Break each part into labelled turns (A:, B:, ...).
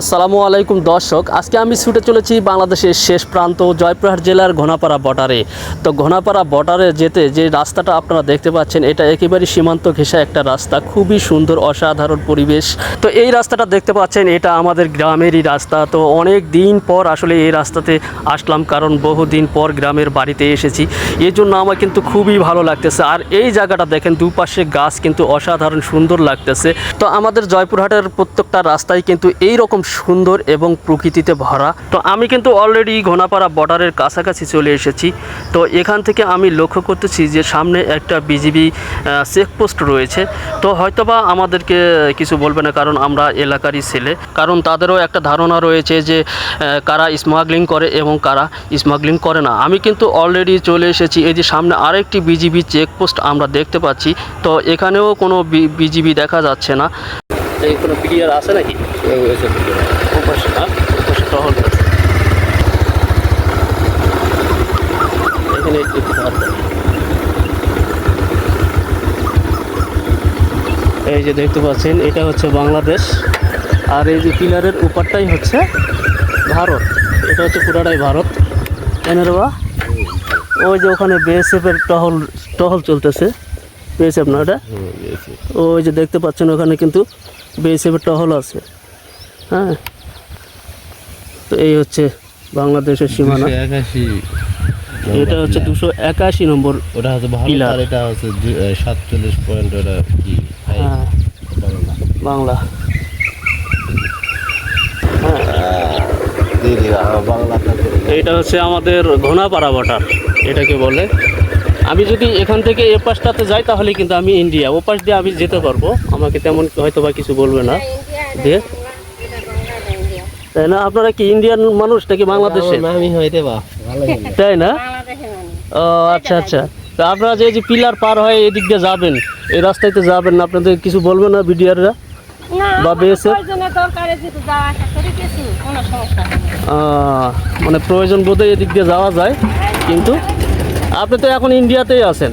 A: আসসালামু আলাইকুম দর্শক, আজকে আমি ছুটে চলেছি বাংলাদেশের শেষ প্রান্ত, জয়পুরহাট জেলার ঘোনাপাড়া বর্ডারে তো ঘোনাপাড়া বর্ডারে যেতে যে রাস্তাটা আপনারা দেখতে পাচ্ছেন, এটা একেবারে সীমান্ত ঘেঁষা একটা রাস্তা, খুবই সুন্দর, অসাধারণ পরিবেশ। তো এই রাস্তাটা দেখতে পাচ্ছেন, এটা আমাদের গ্রামেরই রাস্তা। তো অনেক দিন পর আসলে এই রাস্তাতে আসলাম, কারণ বহুদিন পর গ্রামের বাড়িতে এসেছি। এই জন্য আমার কিন্তু খুবই ভালো লাগতেছে। আর এই জায়গাটা দেখেন, দুপাশে গাছ কিন্তু অসাধারণ সুন্দর লাগতেছে। তো আমাদের জয়পুরহাটের প্রত্যেকটা রাস্তায় কিন্তু এই রকম সুন্দর এবং প্রকৃতিতে ভরা। তো আমি কিন্তু অলরেডি ঘোনাপাড়া বর্ডারের কাছাকাছি চলে এসেছি। তো এখান থেকে আমি লক্ষ্য করতেছি যে সামনে একটা বিজিবি চেকপোস্ট রয়েছে। তো হয়তোবা আমাদেরকে কিছু বলবে না, কারণ আমরা এলাকারই ছেলে। কারণ তাদেরও একটা ধারণা রয়েছে যে কারা স্মাগলিং করে এবং কারা স্মাগলিং করে না। আমি কিন্তু অলরেডি চলে এসেছি। এই যে সামনে আরেকটি বিজিবি চেকপোস্ট আমরা দেখতে পাচ্ছি। তো এখানেও কোনো বিজিবি দেখা যাচ্ছে না। এই কোনো পিডিআর আছে নাকি? না ওপাশে টহল এখানে একটু এই যে দেখতে পাচ্ছেন এটা হচ্ছে বাংলাদেশ। আর এই যে পিলারের উপরটাই হচ্ছে ভারত। এটা হচ্ছে পুরাটাই ভারত। বা? ওই যে ওখানে বিএসএফ এর টহল টহল চলতেছে। বিএসএফ না ওটা ওই যে দেখতে পাচ্ছেন ওখানে কিন্তু বিএসএফ এর টহল আছে। হ্যাঁ? তো এই হচ্ছে বাংলাদেশের সীমানা। এটা হচ্ছে দুশো একাশি নম্বর
B: ওটা হচ্ছে এটা হচ্ছে সাতচল্লিশ পয়েন্ট ওটা কি?
A: হ্যাঁ। বাংলা।
B: বাংলাটা
A: এইটা হচ্ছে আমাদের ঘোনাপাড়া বর্ডার এটাকে বলে। আমি যদি এখান থেকে এ পাশটাতে যাই তাহলে কিন্তু আমি ইন্ডিয়া ও পাশ দিয়ে আমি যেতে পারব। আমাকে তেমন হয়তো বা কিছু বলবে না। দিয়ে? তাই না? আপনারা কি ইন্ডিয়ান মানুষ নাকি বাংলাদেশে?
B: আমি হইতে বা
A: তাই না? ও আচ্ছা আচ্ছা। তা আপনারা যে যে পিলার পার হয়ে এদিক দিয়ে যাবেন এই রাস্তাতে যাবেন না আপনাদের কিছু বলবে না বিডিআররা? বা BSF? মানে প্রয়োজন বোধে এদিক দিয়ে যাওয়া যায় কিন্তু আপনি তো এখন ইন্ডিয়াতেই আছেন।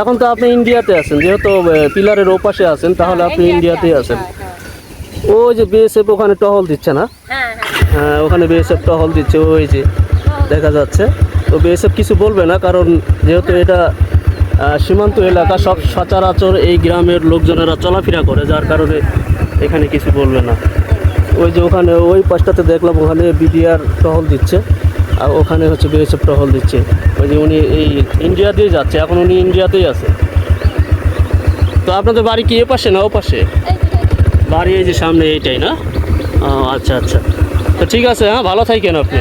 A: এখন তো আপনি ইন্ডিয়াতে আছেন যেহেতু পিলারের ওপাশে আছেন তাহলে আপনি ইন্ডিয়াতেই আছেন। ওই যে বিএসএফ ওখানে টহল দিচ্ছে না? হ্যাঁ ওখানে বিএসএফ টহল দিচ্ছে ওই যে দেখা যাচ্ছে। তো বিএসএফ কিছু বলবে না কারণ যেহেতু এটা সীমান্ত এলাকা সব সচরাচর এই গ্রামের লোকজনেরা চলাফেরা করে যার কারণে এখানে কিছু বলবে না। ওই যে ওখানে ওই পাশটাতে দেখলাম ওখানে বিডিআর টহল দিচ্ছে। আর ওখানে হচ্ছে বিএসএফ টহল দিচ্ছে। ওই যে উনি এই ইন্ডিয়াতেই যাচ্ছে, এখন উনি ইন্ডিয়াতেই আছে। তো আপনাদের বাড়ি কি এ পাশে না ও পাশে বাড়ি এই যে সামনে এইটাই না? আচ্ছা আচ্ছা। তো ঠিক আছে হ্যাঁ ভালো থাকেন আপনি।